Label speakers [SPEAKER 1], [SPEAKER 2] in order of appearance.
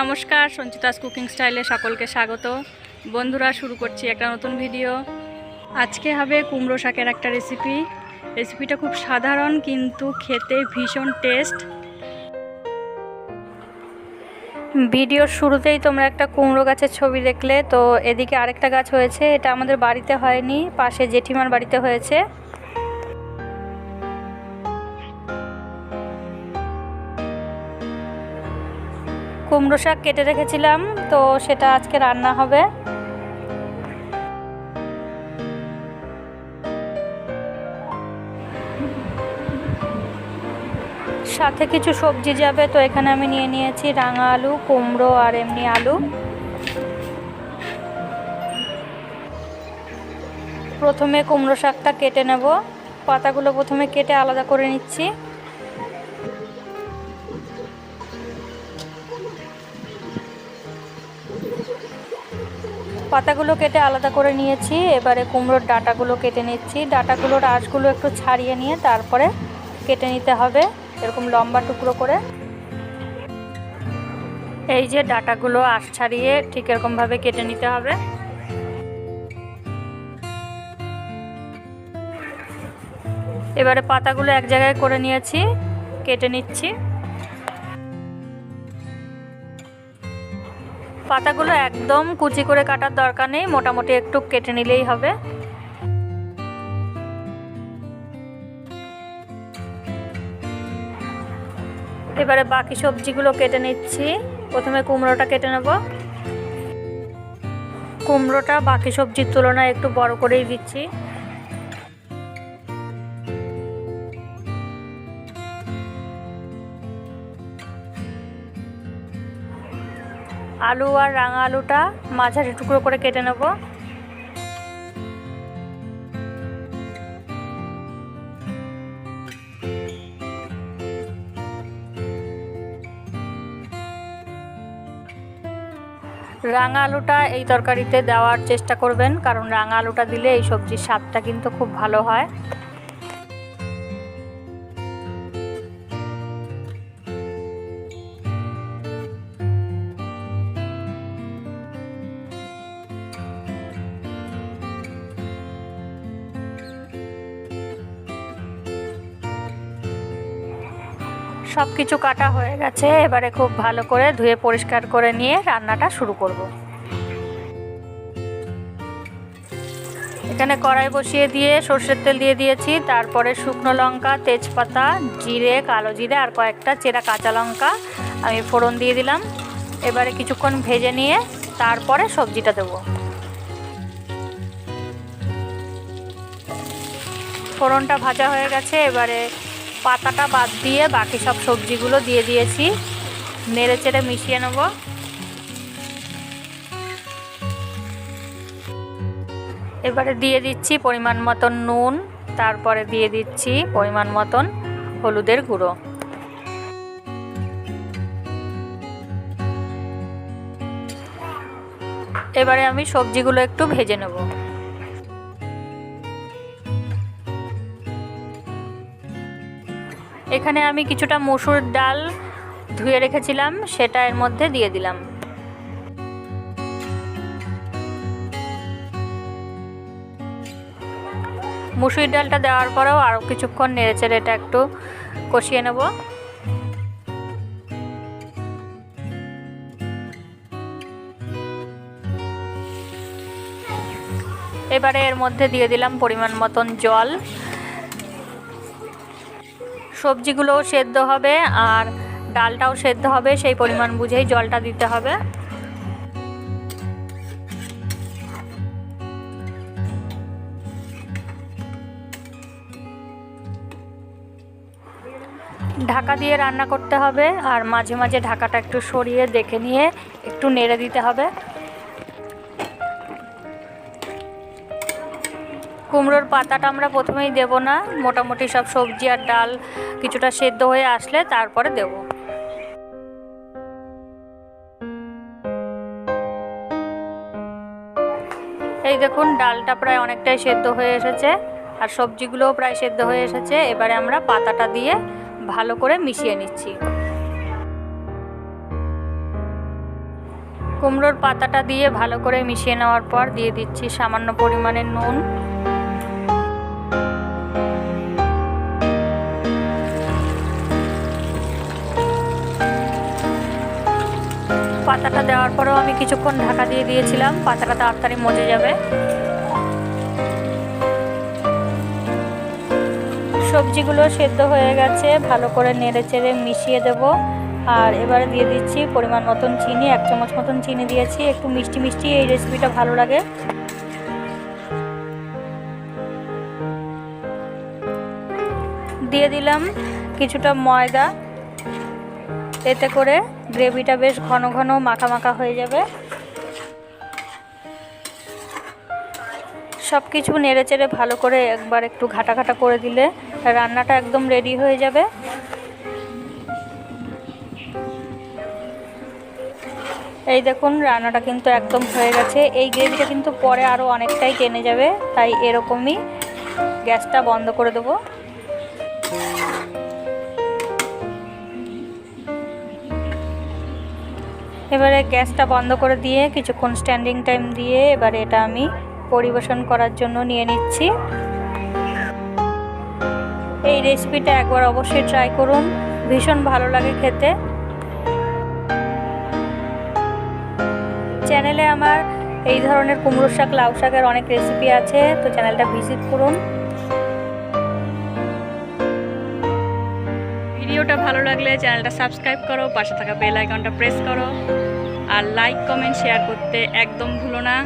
[SPEAKER 1] নমস্কার, সঞ্চিতাস কুকিং স্টাইলে সকলকে স্বাগত। বন্ধুরা, শুরু করছি একটা নতুন ভিডিও। আজকে হবে কুমড়ো শাকের একটা রেসিপি। রেসিপিটা খুব সাধারণ, কিন্তু খেতে ভীষণ টেস্ট। ভিডিওর শুরুতেই তোমরা একটা কুমড়ো গাছের ছবি দেখলে। তো এদিকে আরেকটা গাছ হয়েছে, এটা আমাদের বাড়িতে হয়নি, পাশে জেঠিমার বাড়িতে হয়েছে। কুমড়ো শাক কেটে রেখেছিলাম, তো সেটা আজকে রান্না হবে। সাথে কিছু সবজি যাবে, তো এখানে আমি নিয়ে নিয়েছি রাঙা আলু, কুমড়ো আর এমনি আলু। প্রথমে কুমড়ো শাকটা কেটে নেব। পাতাগুলো প্রথমে কেটে আলাদা করে নিচ্ছি। পাতাগুলো কেটে আলাদা করে নিয়েছি। এবারে কুমড়োর ডাটাগুলো কেটে নিচ্ছি। ডাটাগুলোর আঁশগুলো একটু ছাড়িয়ে নিয়ে তারপরে কেটে নিতে হবে এরকম লম্বা টুকরো করে। এই যে ডাটাগুলো আঁশ ছাড়িয়ে ঠিক এরকমভাবে কেটে নিতে হবে। এবারে পাতাগুলো এক জায়গায় করে নিয়েছি, কেটে নিচ্ছি। পাতাগুলো একদম কুচি করে কাটার দরকার নেই, মোটামুটি একটু কেটে নিলেই হবে। এবারে বাকি সবজিগুলো কেটে নিচ্ছি। প্রথমে কুমড়োটা কেটে নেব। কুমড়োটা বাকি সবজির তুলনায় একটু বড় করেই দিচ্ছি। আলু আর রাঙা আলুটা মাঝারি টুকরো করে কেটে নেব। রাঙা আলুটা এই তরকারিতে দেওয়ার চেষ্টা করবেন, কারণ রাঙা আলুটা দিলে এই সবজির স্বাদটা কিন্তু খুব ভালো হয়। সব কিছু কাটা হয়ে গেছে, এবারে খুব ভালো করে ধুয়ে পরিষ্কার করে নিয়ে রান্নাটা শুরু করব। এখানে কড়াই বসিয়ে দিয়ে সর্ষের তেল দিয়ে দিয়েছি, তারপরে শুকনো লঙ্কা, তেজপাতা, জিরে, কালো জিরে, আর কয়েকটা চেরা কাঁচা লঙ্কা আমি ফোড়ন দিয়ে দিলাম। এবারে কিছুক্ষণ ভেজে নিয়ে তারপরে সবজিটা দেবো। ফোড়নটা ভাজা হয়ে গেছে, এবারে পাতাটা বাদ দিয়ে বাকি সব সবজিগুলো দিয়ে দিয়েছি। নেড়ে চেড়ে মিশিয়ে নেব। এবারে দিয়ে দিচ্ছি পরিমাণ মতন নুন, তারপরে দিয়ে দিচ্ছি পরিমাণ মতন হলুদের গুঁড়ো। এবারে আমি সবজিগুলো একটু ভেজে নেব। এখানে আমি কিছুটা মসুর ডাল ধুয়ে রেখেছিলাম, সেটা এর মধ্যে দিয়ে দিলাম। মুসুর ডালটা দেওয়ার পরেও আরও কিছুক্ষণ নেড়েচেড়ে এটা একটু কষিয়ে নেব। এবারে এর মধ্যে দিয়ে দিলাম পরিমাণ মতন জল। সবজিগুলোও সেদ্ধ হবে আর ডালটাও সেদ্ধ হবে, সেই পরিমাণ বুঝেই জলটা দিতে হবে। ঢাকা দিয়ে রান্না করতে হবে আর মাঝে মাঝে ঢাকাটা একটু সরিয়ে দেখে নিয়ে একটু নেড়ে দিতে হবে। কুমড়োর পাতাটা আমরা প্রথমেই দেব না, মোটামুটি সব সবজি আর ডাল কিছুটা সেদ্ধ হয়ে আসলে তারপরে দেব। এই দেখুন, ডালটা প্রায় অনেকটাই সেদ্ধ হয়ে এসেছে আর সবজিগুলোও প্রায় সেদ্ধ হয়ে এসেছে। এবারে আমরা পাতাটা দিয়ে ভালো করে মিশিয়ে নিচ্ছি। কুমড়োর পাতাটা দিয়ে ভালো করে মিশিয়ে নেওয়ার পর দিয়ে দিচ্ছি সামান্য পরিমাণে নুন। পাতাটা দেওয়ার পরেও আমি কিছুক্ষণ ঢাকা দিয়ে দিয়েছিলাম। পাতাটা তাড়াতাড়ি মজে যাবে। সবজিগুলো সেদ্ধ হয়ে গেছে, ভালো করে নেড়ে চেড়ে মিশিয়ে দেব। আর এবারে দিয়ে দিচ্ছি পরিমাণ মতন চিনি, এক চামচ মতন চিনি দিয়েছি। একটু মিষ্টি মিষ্টি এই রেসিপিটা ভালো লাগে। দিয়ে দিলাম কিছুটা ময়দা। এতে করে গ্রেভিটা বেশ ঘন ঘন মাখা মাখা হয়ে যাবে। সব কিছু নেড়ে চেড়ে ভালো করে একবার একটু ঘাটা ঘাটা করে দিলে রান্নাটা একদম রেডি হয়ে যাবে। এই দেখুন, রান্নাটা কিন্তু একদম হয়ে গেছে। এই গ্রেভিটা কিন্তু পরে আরও অনেকটাই টেনে যাবে, তাই এরকমই গ্যাসটা বন্ধ করে দেবো। এবারে গ্যাসটা বন্ধ করে দিয়ে কিছুক্ষণ স্ট্যান্ডিং টাইম দিয়ে এবারে এটা আমি পরিবেশন করার জন্য নিয়ে নিচ্ছি। এই রেসিপিটা একবার অবশ্যই ট্রাই করুন, ভীষণ ভালো লাগে খেতে। চ্যানেলে আমার এই ধরনের কুমড়ো শাক, লাউ শাকের অনেক রেসিপি আছে, তো চ্যানেলটা ভিজিট করুন। ভিডিওটা ভালো লাগলে চ্যানেলটা সাবস্ক্রাইব করো, পাশে থাকা বেল আইকনটা প্রেস করো। আর লাইক কমেন্ট শেয়ার করতে একদম ভুলো না।